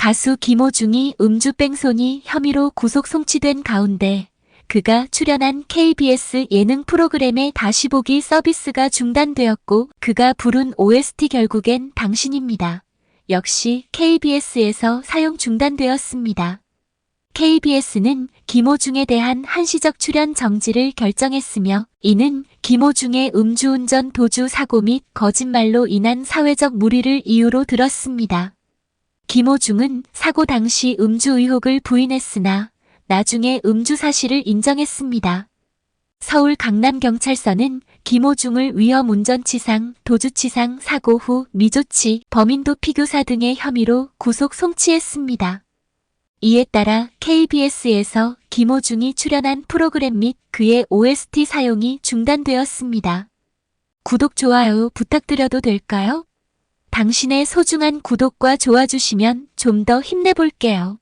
가수 김호중이 음주 뺑소니 혐의로 구속 송치된 가운데 그가 출연한 KBS 예능 프로그램의 다시 보기 서비스가 중단되었고 그가 부른 OST 결국엔 당신입니다. 역시 KBS에서 사용 중단되었습니다. KBS는 김호중에 대한 한시적 출연 정지를 결정했으며 이는 김호중의 음주운전 도주 사고 및 거짓말로 인한 사회적 무리를 이유로 들었습니다. 김호중은 사고 당시 음주 의혹을 부인했으나 나중에 음주 사실을 인정했습니다. 서울 강남경찰서는 김호중을 위험운전치상, 도주치상, 사고 후 미조치, 범인도 피교사 등의 혐의로 구속 송치했습니다. 이에 따라 KBS에서 김호중이 출연한 프로그램 및 그의 OST 사용이 중단되었습니다. 구독, 좋아요 부탁드려도 될까요? 당신의 소중한 구독과 좋아 주시면 좀 더 힘내볼게요.